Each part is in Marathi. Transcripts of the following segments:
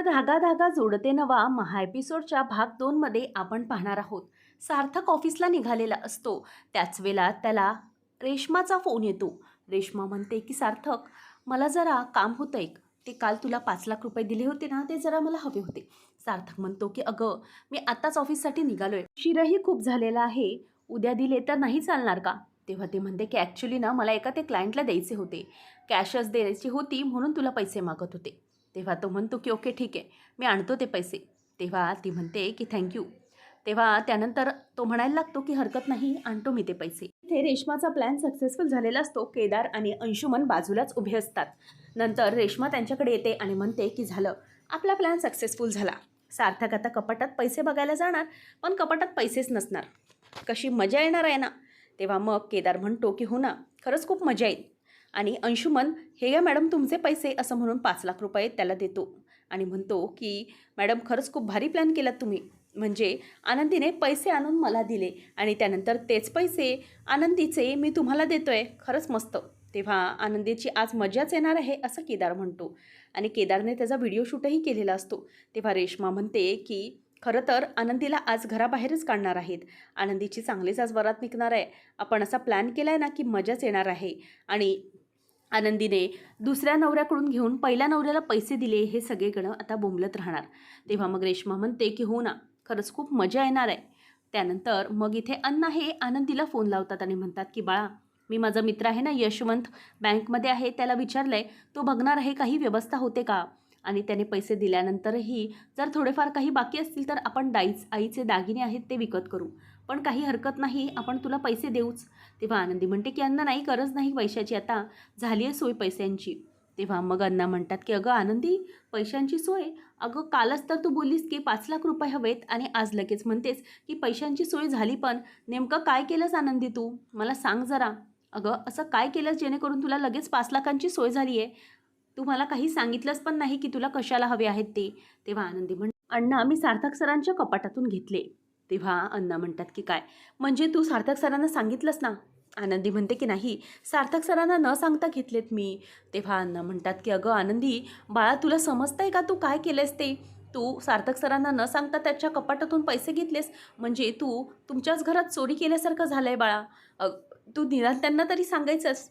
तर धागा धागा जोडते नवा महा एपिसोडच्या भाग दोनमध्ये आपण पाहणार आहोत. सार्थक ऑफिसला निघालेला असतो. त्याच वेळा त्याला रेश्माचा फोन येतो. रेश्मा म्हणते की सार्थक मला जरा काम होतं एक. ते काल तुला पाच लाख रुपये दिले होते ना ते जरा मला हवे होते. सार्थक म्हणतो की अगं मी आत्ताच ऑफिससाठी निघालोय. शिरही खूप झालेला आहे. उद्या दिले तर नाही चालणार का? तेव्हा ते म्हणते की ॲक्च्युली ना मला एका ते क्लायंटला द्यायचे होते. कॅशच द्यायची होती म्हणून तुला पैसे मागत होते. तेव्हा तो म्हणतो की ओके ठीक आहे मी आणतो ते पैसे. तेव्हा ती म्हणते की थँक्यू तेव्हा त्यानंतर तो म्हणायला लागतो की हरकत नाही आणतो मी ते पैसे. इथे रेश्माचा प्लॅन सक्सेसफुल झालेला असतो. केदार आणि अंशुमन बाजूलाच उभे असतात. नंतर रेश्मा त्यांच्याकडे येते आणि म्हणते की झालं आपला प्लॅन सक्सेसफुल झाला. सार्थक आता कपाटात पैसे बघायला जाणार पण कपाटात पैसेच नसणार. कशी मजा येणार आहे ना? तेव्हा मग केदार म्हणतो की हो ना खरंच खूप मजा येईल. आणि अंशुमन हे या मॅडम तुमचे पैसे असं म्हणून पाच लाख रुपये त्याला देतो. आणि म्हणतो की मॅडम खरंच खूप भारी प्लॅन केलात तुम्ही. म्हणजे आनंदीने पैसे आणून मला दिले आणि त्यानंतर तेच पैसे आनंदीचे मी तुम्हाला देतो आहे खरंच मस्त. तेव्हा आनंदीची आज मजाच येणार आहे असं केदार म्हणतो. आणि केदारने त्याचा व्हिडिओ शूटही केलेला असतो. तेव्हा रेश्मा म्हणते की खरं तर आनंदीला आज घराबाहेरच काढणार आहेत. आनंदीची चांगलीच आज वरात निघणार आहे. आपण असा प्लॅन केला आहे ना की मजाच येणार आहे. आणि आनंदीने दुसऱ्या नवऱ्याकडून घेऊन पहिल्या नवऱ्याला पैसे दिले हे सगळेकडं आता बोंबलत राहणार. तेव्हा मग रेश्मा म्हणते की हो ना खरंच खूप मजा येणार आहे. त्यानंतर मग इथे अण्णा हे आनंदीला फोन लावतात आणि म्हणतात की बाळा मी माझा मित्र आहे ना यशवंत बँकमध्ये आहे त्याला विचारलं आहे तो बघणार आहे काही व्यवस्था होते का? आणि त्याने पैसे दिल्यानंतरही जर थोडेफार काही बाकी असतील तर आपण दाईच आईचे दागिने आहेत ते विकत करू. पण काही हरकत नाही आपण तुला पैसे देऊच. तेव्हा आनंदी म्हणते की अण्णा नाही गरज नाही पैशाची आता झाली आहे सोय पैशांची. तेव्हा मग अण्णा म्हणतात की अगं आनंदी पैशांची सोय? अगं कालच तर तू बोललीस की पाच लाख रुपये हवेत. आणि आज लगेच म्हणतेस की पैशांची सोय झाली पण नेमकं काय केलंस आनंदी तू? मला सांग जरा. अगं असं काय केलंस जेणेकरून तुला लगेच पाच लाखांची सोय झाली आहे? तू मला काही सांगितलंच पण नाही की तुला कशाला हवे आहेत ते? तेव्हा आनंदी म्हण अण्णा मी सार्थक सरांच्या कपाटातून घेतले. तेव्हा अण्णा म्हणतात की काय? म्हणजे तू सार्थक सरांना सांगितलंस ना? आनंदी म्हणते की नाही? सार्थक सरांना न सांगता घेतलेत मी. तेव्हा अण्णा म्हणतात की अगं आनंदी बाळा तुला समजतंय का तू काय केलेस ते? तू सार्थक सरांना न सांगता त्याच्या कपाटातून पैसे घेतलेस? म्हणजे तू तुमच्याच घरात चोरी केल्यासारखं झालं आहे बाळा तू निदान त्यांना तरी सांगायचंस.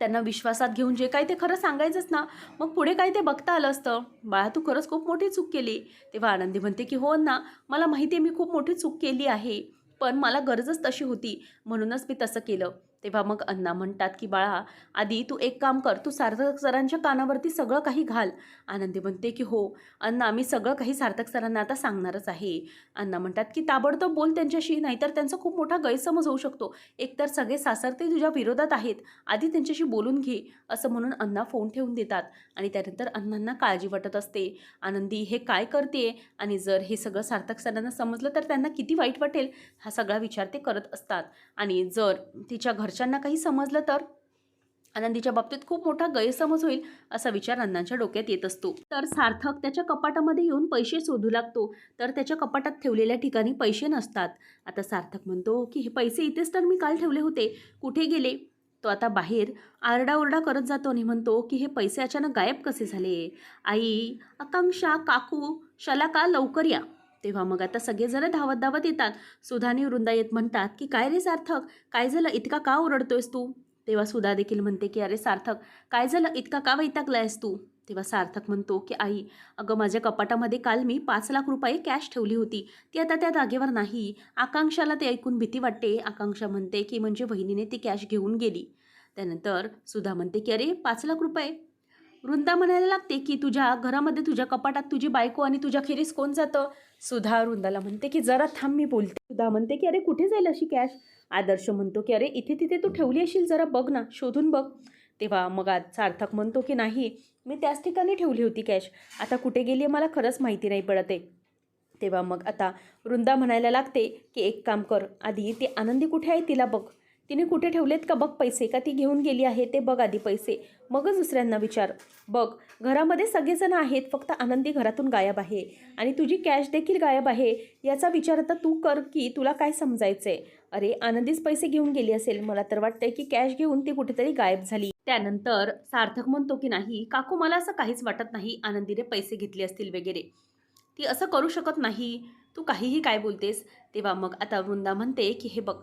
त्यांना विश्वासात घेऊन जे काही ते खरं सांगायचंच ना मग पुढे काय ते बघता आलं असतं. बाळा तू खरंच खूप मोठी चूक केली. तेव्हा आनंदी म्हणते की हो ना मला माहिती आहे मी खूप मोठी चूक केली आहे पण मला गरजच तशी होती. म्हणूनच मी तसं केलं. तेव्हा मग अण्णा म्हणतात की बाळा आधी तू एक काम कर तू सार्थक सरांच्या कानावरती सगळं काही घाल. आनंदी म्हणते की हो अण्णा मी सगळं काही सार्थक सरांना आता सांगणारच आहे. अण्णा म्हणतात की ताबडतोब बोल त्यांच्याशी नाहीतर त्यांचा खूप मोठा गैरसमज होऊ शकतो. एकतर सगळे सासरते तुझ्या विरोधात आहेत आधी त्यांच्याशी बोलून घे. असं म्हणून अण्णा फोन ठेवून देतात आणि त्यानंतर अण्णांना काळजी वाटत असते. आनंदी हे काय करते आणि जर हे सगळं सार्थक सरांना समजलं तर त्यांना किती वाईट वाटेल हा सगळा विचार ते करत असतात. आणि जर तिच्या घरच्यांना काही समजलं तर? आनंदीच्या बाबतीत खूप मोठा गैरसमज होईल असा विचार अण्णांच्या डोक्यात येत असतो. तर सार्थक त्याच्या कपाटामध्ये येऊन पैसे शोधू लागतो. तर त्याच्या कपाटात ठेवलेल्या ठिकाणी पैसे नसतात. आता सार्थक म्हणतो की हे पैसे इथेच तर मी काल ठेवले होते. कुठे गेले? तो आता बाहेर आरडाओरडा करत जातो आणि म्हणतो की हे पैसे अचानक गायब कसे झाले? आई आकांक्षा काकू शलाका लवकर या? तेव्हा मग आता सगळेजण धावत धावत येतात. सुधानी वृंदा येत म्हणतात की काय रे सार्थक? काय झालं? इतका का ओरडतोयस तू? तेव्हा सुधा देखील म्हणते की अरे सार्थक काय झालं? इतका का वैतागलायस तू? तेव्हा सार्थक म्हणतो की आई अगं माझ्या कपाटामध्ये काल मी पाच लाख रुपये कॅश ठेवली होती. ती आता त्या जागेवर नाही. आकांक्षाला ते ऐकून भीती वाटते. आकांक्षा म्हणते की म्हणजे वहिनीने ती कॅश घेऊन गेली. त्यानंतर सुधा म्हणते की अरे पाच लाख रुपये? वृंदा म्हणायला लागते की तुझ्या घरामध्ये तुझ्या कपाटात तुझी बायको आणि तुझ्या खेरीस कोण जातं? सुधा वृंदाला म्हणते की जरा थांब मी बोलते सुधा म्हणते की अरे कुठे जाईल अशी कॅश आदर्श म्हणतो की अरे इथे तिथे तू ठेवली असेल जरा बघ ना शोधून बघ. तेव्हा मग आज सार्थक म्हणतो की नाही मी त्याच ठिकाणी ठेवली होती कॅश आता कुठे गेली आहे मला खरंच माहिती नाही पडत. आहे तेव्हा मग आता वृंदा म्हणायला लागते की एक काम कर आधी ती आनंदी कुठे आहे तिला बघ. तिने कुठे ठेवलेत का? बघ पैसे. का ती घेऊन गेली आहे? ते बघ आधी पैसे. मगच दुसऱ्यांना विचार. बघ घरामध्ये सगळेजण आहेत. फक्त आनंदी घरातून गायब आहे. आणि तुझी कॅश देखील गायब आहे. याचा विचार आता तू कर की तुला काय समजायचं आहे अरे आनंदीच पैसे घेऊन गेली असेल. मला तर वाटतंय की कॅश घेऊन ती कुठेतरी गायब झाली. त्यानंतर सार्थक म्हणतो की नाही काकू मला असं काहीच वाटत नाही. आनंदीने पैसे घेतले असतील वगैरे. ती असं करू शकत नाही. तू काहीही काय बोलतेस? तेव्हा मग आता वृंदा म्हणते की हे बघ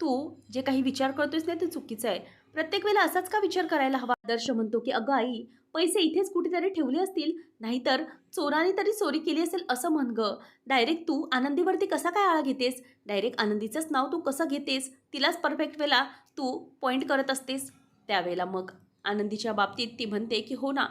तू जे काही विचार करतोयस ना ते चुकीचं आहे. प्रत्येक वेळेला असाच का विचार करायला हवा? आदर्श म्हणतो की अगं आई पैसे इथेच कुठेतरी ठेवले असतील नाहीतर चोराने तरी चोरी केली असेल असं म्हण ग. डायरेक्ट तू आनंदीवरती कसा काय आळा घेतेस? डायरेक्ट आनंदीचंच नाव तू कसं घेतेस? तिलाच परफेक्ट वेळेला तू पॉईंट करत असतेस. त्यावेळेला मग आनंदीच्या बाबतीत ती म्हणते की हो ना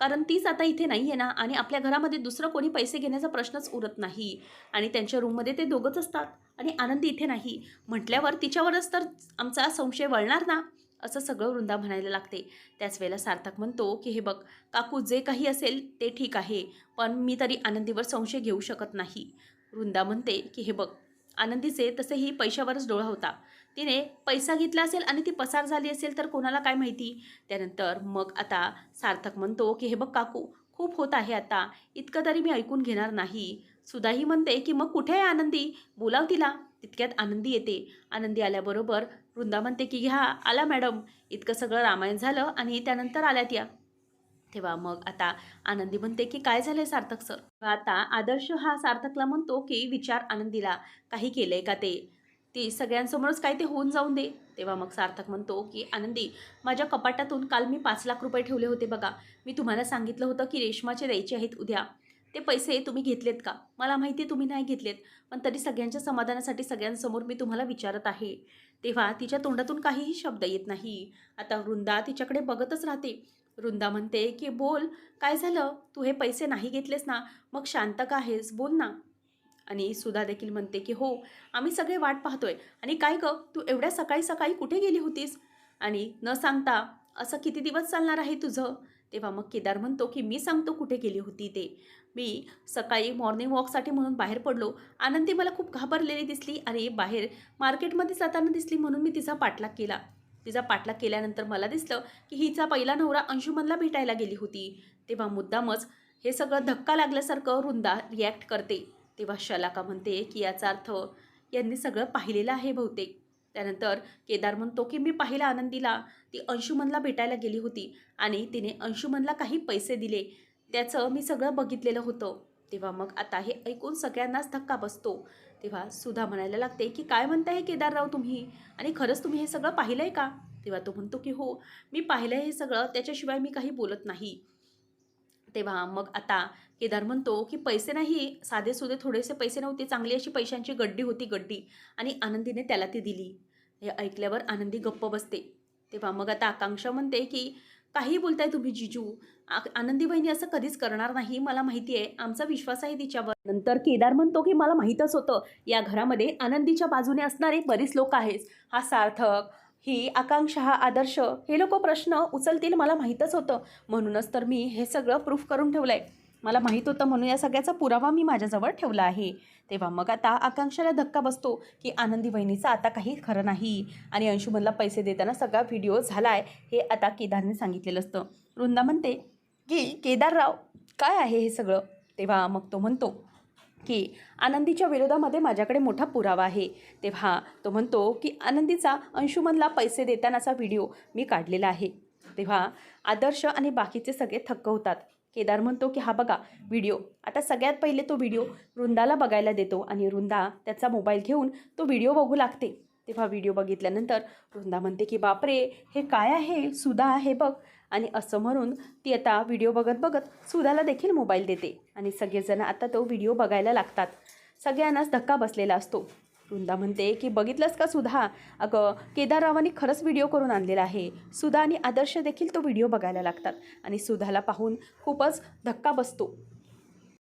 कारण तीच आता इथे नाही आहे ना आणि आपल्या घरामध्ये दुसरं कोणी पैसे घेण्याचा प्रश्नच उरत नाही. आणि त्यांच्या रूममध्ये ते दोघंच असतात आणि आनंदी इथे नाही. म्हटल्यावर तिच्यावरच तर आमचा संशय वळणार ना? असं सगळं वृंदा म्हणायला लागते. त्याच वेळेला सार्थक म्हणतो की हे बघ काकू जे काही असेल ते ठीक आहे पण मी तरी आनंदीवर संशय घेऊ शकत नाही. वृंदा म्हणते की हे बघ आनंदीचे तसेही पैशावरच डोळा होता. तिने पैसा घेतला असेल आणि ती पसार झाली असेल तर कोणाला काय माहिती? त्यानंतर मग आता सार्थक म्हणतो की हे बघ काकू खूप होत आहे आता. इतकं तरी मी ऐकून घेणार नाही. सुधाही म्हणते की मग कुठे आहे आनंदी? बोलाव तिला. तितक्यात आनंदी येते. आनंदी आल्याबरोबर वृंदा म्हणते की घ्या आला मॅडम. इतकं सगळं रामायण झालं आणि त्यानंतर आल्यात या. तेव्हा मग आता आनंदी म्हणते की काय झालंय सार्थक सर आता आदर्श हा सार्थकला म्हणतो की विचार आनंदीला काही केलंय का ते? ती सगळ्यांसमोरच काय ते होऊन जाऊन दे. तेव्हा मग सार्थक म्हणतो की आनंदी माझ्या कपाटातून काल मी पाच लाख रुपये ठेवले होते बघा. मी तुम्हाला सांगितलं होतं की रेशमाचे द्यायचे आहेत उद्या. ते पैसे तुम्ही घेतलेत का? मला माहिती आहे तुम्ही नाही घेतलेत. पण तरी सगळ्यांच्या समाधानासाठी सगळ्यांसमोर मी तुम्हाला विचारत आहे. तेव्हा तिच्या तोंडातून काहीही शब्द येत नाही. आता वृंदा तिच्याकडे बघतच राहते. वृंदा म्हणते की बोल काय झालं? तू हे पैसे नाही घेतलेस ना? मग शांत का आहेस? बोल ना. आणि सुधा देखील म्हणते की हो आम्ही सगळे वाट पाहतोय. आणि काय ग? तू एवढ्या सकाळी सकाळी कुठे गेली होतीस? आणि न सांगता असं किती दिवस चालणार आहे तुझं? तेव्हा मग केदार म्हणतो की मी सांगतो कुठे गेली होती ते. मी सकाळी मॉर्निंग वॉकसाठी म्हणून बाहेर पडलो. आनंदी मला खूप घाबरलेली दिसली. आणि बाहेर मार्केटमध्ये जाताना दिसली म्हणून मी तिचा पाठलाग केला. तिचा पाठलाग केल्यानंतर मला दिसलं की हिचा पहिला नवरा अंशुमनला भेटायला गेली होती. तेव्हा मुद्दामच हे सगळं धक्का लागल्यासारखं रुंदा रिॲक्ट करते. तेव्हा शलाका म्हणते की याचा अर्थ यांनी सगळं पाहिलेलं आहे बहुतेक. त्यानंतर केदार म्हणतो की मी पाहिला आनंदीला. ती अंशुमनला भेटायला गेली होती आणि तिने अंशुमनला काही पैसे दिले. त्याचं मी सगळं बघितलेलं होतं. तेव्हा मग आता हे ऐकून सगळ्यांनाच धक्का बसतो. तेव्हा सुधा म्हणायला लागते की काय म्हणताय हे केदारराव तुम्ही? आणि खरंच तुम्ही हे सगळं पाहिलं आहे का? तेव्हा तो म्हणतो की हो मी पाहिलं आहे हे सगळं त्याच्याशिवाय मी काही बोलत नाही. तेव्हा मग आता केदार म्हणतो की पैसे नाही साधे सुधे थोडेसे पैसे नव्हते चांगली अशी पैशांची गड्डी होती गड्डी. आणि आनंदीने त्याला ती दिली. हे ऐकल्यावर आनंदी गप्प बसते. तेव्हा मग आता आकांक्षा म्हणते की काही बोलताय तुम्ही जिजू? आ आनंदी बहिणी असं कधीच करणार नाही मला माहिती आहे. आमचा विश्वास आहे तिच्यावर. नंतर केदार म्हणतो की मला माहीतच होतं या घरामध्ये आनंदीच्या बाजूने असणारे बरीच लोक आहेत. हा सार्थक ही आकांक्षा हा आदर्श हे लोक प्रश्न उचलतील मला माहीतच होतं. म्हणूनच तर मी हे सगळं प्रूफ करून ठेवलं आहे मला माहीत होतं म्हणून या सगळ्याचा पुरावा मी माझ्याजवळ ठेवला आहे. तेव्हा मग आता आकांक्षाला धक्का बसतो की आनंदी वहिनीचा आता काही खरं नाही. आणि अंशुमनला पैसे देताना सगळा व्हिडिओ झाला आहे हे आता केदारने सांगितलेलं असतं. वृंदा म्हणते की केदारराव काय आहे हे सगळं? तेव्हा मग तो म्हणतो की आनंदीच्या विरोधामध्ये माझ्याकडे मोठा पुरावा आहे. तेव्हा तो म्हणतो की आनंदीचा अंशुमनला पैसे देतानाचा व्हिडिओ मी काढलेला आहे. तेव्हा आदर्श आणि बाकीचे सगळे थक्क होतात. केदार म्हणतो की हा बघा व्हिडिओ. आता सगळ्यात पहिले तो व्हिडिओ वृंदाला बघायला देतो आणि वृंदा त्याचा मोबाईल घेऊन तो व्हिडिओ बघू लागते. तेव्हा व्हिडिओ बघितल्यानंतर वृंदा म्हणते की बापरे हे काय आहे? सुधा आहे बघ. आणि असं म्हणून ती आता व्हिडिओ बघत बघत सुधाला देखील मोबाईल देते. आणि सगळेजण आता तो व्हिडिओ बघायला लागतात. सगळ्यांनाच धक्का बसलेला असतो. वृंदा म्हणते की बघितलंस का सुधा? अगं केदाररावांनी खरंच व्हिडिओ करून आणलेला आहे. सुधा आणि आदर्श देखील तो व्हिडिओ बघायला लागतात आणि सुधाला पाहून खूपच धक्का बसतो.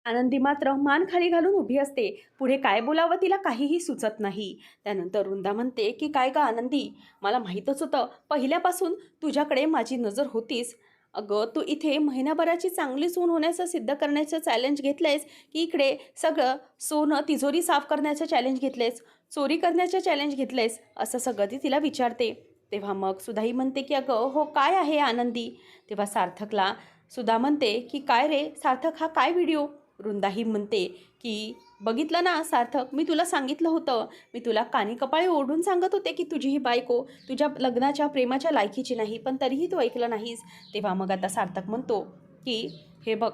आनंदी मात्र मान खाली घालून उभी असते. पुढे काय बोलावं तिला काहीही सुचत नाही. त्यानंतर वृंदा म्हणते की काय का आनंदी? मला माहीतच होतं पहिल्यापासून तुझ्याकडे माझी नजर होतीच अगं तू इथे महिनाभराची चांगली सून होण्याचं सिद्ध करण्याचं चॅलेंज घेतलंयस की इकडे सगळं सोनं तिजोरी साफ करण्याचं चॅलेंज घेतलंयस? चोरी करण्याचं चॅलेंज घेतलंयस? असं सगळं ती तिला विचारते. तेव्हा मग सुधाही म्हणते की अगं हो काय आहे आनंदी? तेव्हा सार्थकला सुधा म्हणते की काय रे सार्थक हा काय व्हिडिओ वृंदाही म्हणते की बघितलं ना सार्थक मी तुला सांगितलं होतं. मी तुला कानी कपाळी ओढून सांगत होते की तुझी ही बायको तुझ्या लग्नाच्या प्रेमाच्या लायकीची नाही पण तरीही तू ऐकलं नाहीस. तेव्हा मग आता सार्थक म्हणतो की हे बघ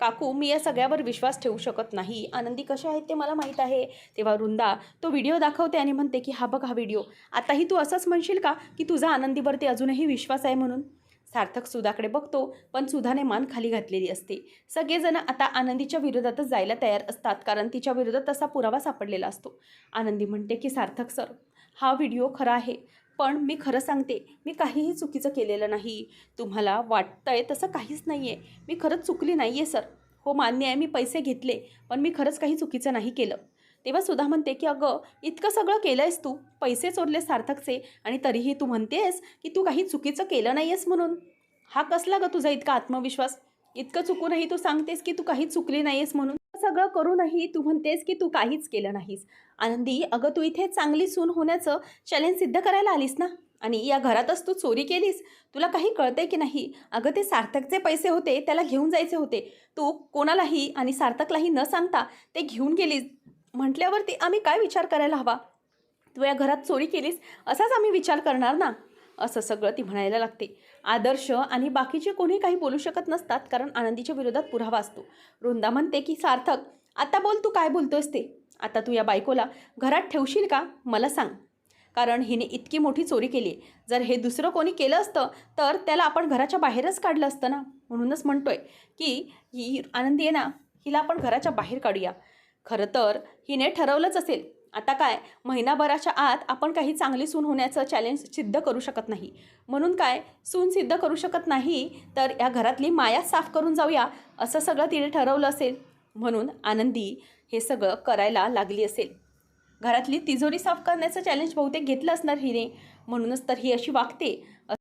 काकू मी या सगळ्यावर विश्वास ठेवू शकत नाही. आनंदी कशा आहेत ते मला माहीत आहे. तेव्हा वृंदा तो व्हिडिओ दाखवते आणि म्हणते की हा बघ हा व्हिडिओ. आताही तू असंच म्हणशील का की तुझा आनंदीवरती अजूनही विश्वास आहे म्हणून? सार्थक सुधाकडे बघतो पण सुधाने मान खाली घातलेली असते. सगळेजण आता आनंदीच्या विरोधातच जायला तयार असतात कारण तिच्या विरोधात तसा पुरावा सापडलेला असतो. आनंदी म्हणते की सार्थक सर हा व्हिडिओ खरा आहे पण मी खरं सांगते मी काहीही चुकीचं केलेलं नाही. तुम्हाला वाटतंय तसं काहीच नाही आहे मी खरंच चुकली नाही आहे सर. हो मान्य आहे मी पैसे घेतले पण मी खरंच काही चुकीचं नाही केलं. तेव्हा सुधा म्हणते की अगं इतकं सगळं केलं आहेस तू. पैसे चोरले सार्थकचे आणि तरीही तू म्हणतेस की तू काही चुकीचं केलं नाही आहेस म्हणून. हा कसला ग तुझा इतका आत्मविश्वास? इतकं चुकूनही तू सांगतेस की तू काही चुकली नाही आहेस म्हणून. सगळं करूनही तू म्हणतेस की तू काहीच केलं नाहीस. आनंदी अगं तू इथे चांगली सून होण्याचं चॅलेंज सिद्ध करायला आलीस ना? आणि या घरातच तू चोरी केलीस? तुला काही कळतंय की नाही? अगं ते सार्थकचे पैसे होते त्याला घेऊन जायचे होते. तू कोणालाही आणि सार्थकलाही न सांगता ते घेऊन गेलीस. म्हटल्यावरती आम्ही काय विचार करायला हवा? तू या घरात चोरी केलीस असाच आम्ही विचार करणार ना? असं सगळं ती म्हणायला लागते. आदर्श आणि बाकीचे कोणी काही बोलू शकत नसतात कारण आनंदीच्या विरोधात पुरावा असतो. वृंदा म्हणते की सार्थक आता बोल तू काय बोलतोयस ते? आता तू या बायकोला घरात ठेवशील का? मला सांग. कारण हिने इतकी मोठी चोरी केली. जर हे दुसरं कोणी केलं असतं तर त्याला आपण घराच्या बाहेरच काढलं असतं ना? म्हणूनच म्हणतोय की ही आनंदी आहे ना? हिला आपण घराच्या बाहेर काढूया. खरं तर हिने ठरवलंच असेल. आता काय महिनाभराच्या आत आपण काही चांगली सून होण्याचं चॅलेंज सिद्ध करू शकत नाही. म्हणून काय सून सिद्ध करू शकत नाही तर या घरातली माया साफ करून जाऊया असं सगळं तिने ठरवलं असेल. म्हणून आनंदी हे सगळं करायला लागली असेल. घरातली तिजोरी साफ करण्याचं चॅलेंज बहुतेक घेतलं असणार हिने. म्हणूनच तर ही अशी वागते.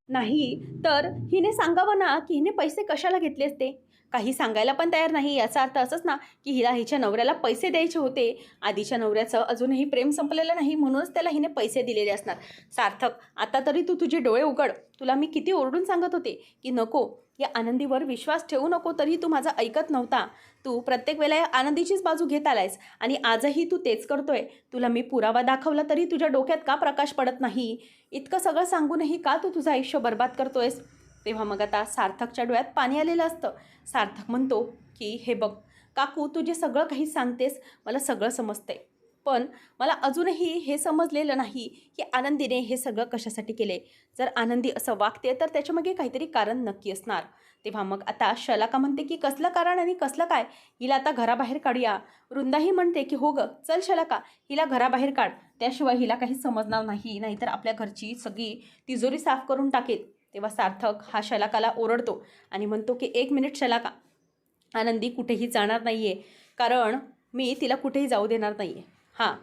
नाही तर हिने सांगावं ना की हिने पैसे कशाला घेतले असते? काही सांगायला पण तयार नाही. याचा अर्थ असंच ना की हिला हिच्या नवऱ्याला पैसे द्यायचे होते. आधीच्या नवऱ्याचं अजूनही प्रेम संपलेलं नाही म्हणूनच त्याला हिने पैसे दिलेले असणार. सार्थक आता तरी तू तुझे डोळे उघड. तुला मी किती ओरडून सांगत होते की नको या आनंदीवर विश्वास ठेवू नको तरी तू माझा ऐकत नव्हता. तू प्रत्येक वेळेला या आनंदीचीच बाजू घेत आलायस आणि आजही तू तेच करतोय. तुला मी पुरावा दाखवला तरी तुझ्या डोक्यात का प्रकाश पडत नाही? इतकं सगळं सांगूनही का तू तुझं आयुष्य बर्बाद करतोयस? तेव्हा मग आता सार्थकच्या डोळ्यात पाणी आलेलं असतं. सार्थक म्हणतो की हे बघ काकू तू जे सगळं काही सांगतेस मला सगळं समजतंय. पण मला अजूनही हे समजलेलं नाही की आनंदीने हे सगळं कशासाठी केले. जर आनंदी असं वागते तर त्याच्यामागे काहीतरी कारण नक्की असणार. तेव्हा मग आता शलाका म्हणते की कसलं कारण आणि कसलं काय? हिला आता घराबाहेर काढूया. वृंदाही म्हणते की हो गं चल शलाका हिला घराबाहेर काढ. त्याशिवाय हिला काही समजणार नाही नाहीतर आपल्या घरची सगळी तिजोरी साफ करून टाकेल. तेव्हा सार्थक हा शलाकाला ओरडतो आणि म्हणतो की एक मिनिट शलाका आनंदी कुठेही जाणार नाही आहे कारण मी तिला कुठेही जाऊ देणार नाही आहे हां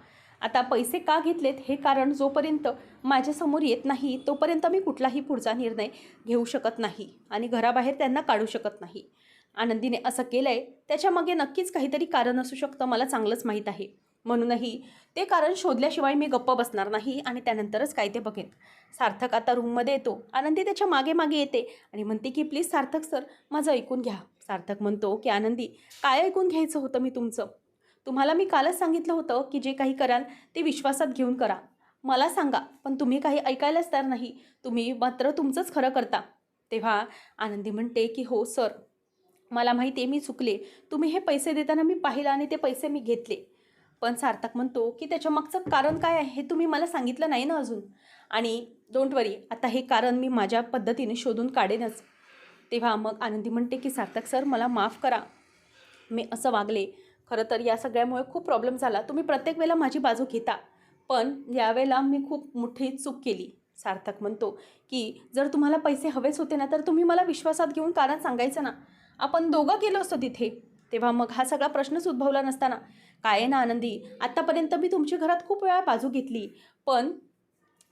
आता पैसे का घेतलेत? हे कारण जोपर्यंत माझ्यासमोर येत नाही तोपर्यंत मी कुठलाही पुढचा निर्णय घेऊ शकत नाही आणि घराबाहेर त्यांना काढू शकत नाही. आनंदीने असं केलं आहे त्याच्यामागे नक्कीच काहीतरी कारण असू शकतं मला चांगलंच माहीत आहे. म्हणूनही ते कारण शोधल्याशिवाय मी गप्प बसणार नाही आणि त्यानंतरच काय ते बघेन. सार्थक आता रूममध्ये येतो. आनंदी त्याच्यामागे मागे येते आणि म्हणते की प्लीज सार्थक सर माझं ऐकून घ्या. सार्थक म्हणतो की आनंदी काय ऐकून घ्यायचं होतं मी तुमचं? तुम्हाला मी कालच सांगितलं होतं की जे काही कराल ते विश्वासात घेऊन करा. मला सांगा पण तुम्ही काही ऐकायलाच तयार नाही. तुम्ही मात्र तुमचंच खरं करता. तेव्हा आनंदी म्हणते की हो सर. मला माहिती आहे मी चुकले. तुम्ही हे पैसे देताना मी पाहिलं आणि ते पैसे मी घेतले. पण सार्थक म्हणतो की त्याच्या मागचं कारण काय आहे हे तुम्ही मला सांगितलं नाही ना अजून? आणि डोंट वरी आता हे कारण मी माझ्या पद्धतीने शोधून काढेनच. तेव्हा मग आनंदी म्हणते की सार्थक सर मला माफ करा. मी असं वागले. खरं तर या सगळ्यामुळे खूप प्रॉब्लेम झाला. तुम्ही प्रत्येक वेळेला माझी बाजू घेता. पण यावेळेला मी खूप मोठी चूक केली. सार्थक म्हणतो की जर तुम्हाला पैसे हवेच होते ना तर तुम्ही मला विश्वासात घेऊन कारण सांगायचं ना. आपण दोघं गेलो असतो तिथे. तेव्हा मग हा सगळा प्रश्नच उद्भवला नसताना. काय आहे ना आनंदी? आत्तापर्यंत मी तुमची घरात खूप वेळा बाजू घेतली. पण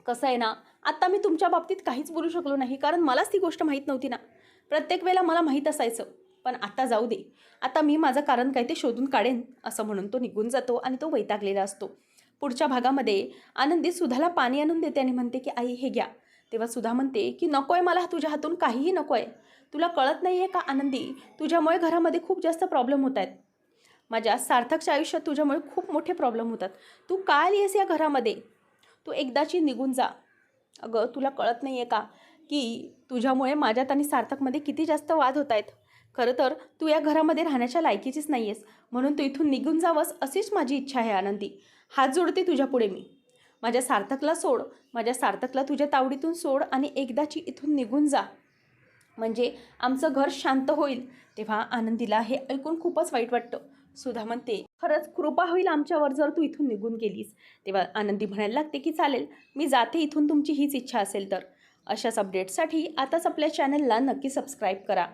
कसं आहे ना आत्ता मी तुमच्या बाबतीत काहीच बोलू शकलो नाही कारण मलाच ती गोष्ट माहीत नव्हती ना. प्रत्येक वेळेला मला माहीत असायचं पण आत्ता जाऊ दे. आता मी माझं कारण काय ते शोधून काढेन असं म्हणून तो निघून जातो आणि तो वैतागलेला असतो. पुढच्या भागामध्ये आनंदी सुधाला पाणी आणून देते आणि म्हणते की आई हे घ्या. तेव्हा सुधा म्हणते की नको आहे मला तुझ्या हातून काहीही नको आहे तुला कळत नाही आहे का आनंदी? तुझ्यामुळे घरामध्ये खूप जास्त प्रॉब्लेम होत आहेत. माझ्या सार्थकच्या आयुष्यात तुझ्यामुळे खूप मोठे प्रॉब्लेम होतात. तू का आली आहेस या घरामध्ये? तू एकदाची निघून जा. अगं तुला कळत नाही आहे का की तुझ्यामुळे माझ्यात आणि सार्थकमध्ये किती जास्त वाद होत आहेत खरं तर तू या घरामध्ये राहण्याच्या लायकीचीच नाही आहेस म्हणून तू इथून निघून जावंस अशीच माझी इच्छा आहे आनंदी. हात जोडते तुझ्यापुढे मी. माझ्या सार्थकला सोड. माझ्या सार्थकला तुझ्या तावडीतून सोड आणि एकदाची इथून निघून जा. म्हणजे आमचं घर शांत होईल. तेव्हा आनंदीला हे ऐकून खूपच वाईट वाटतं. सुधा म्हणते खरंच कृपा होईल आमच्यावर जर तू इथून निघून गेलीस. तेव्हा आनंदी म्हणायला लागते की चालेल मी जाते इथून तुमची हीच इच्छा असेल तर. अशाच अपडेट्ससाठी आताच आपल्या चॅनलला नक्की सबस्क्राईब करा.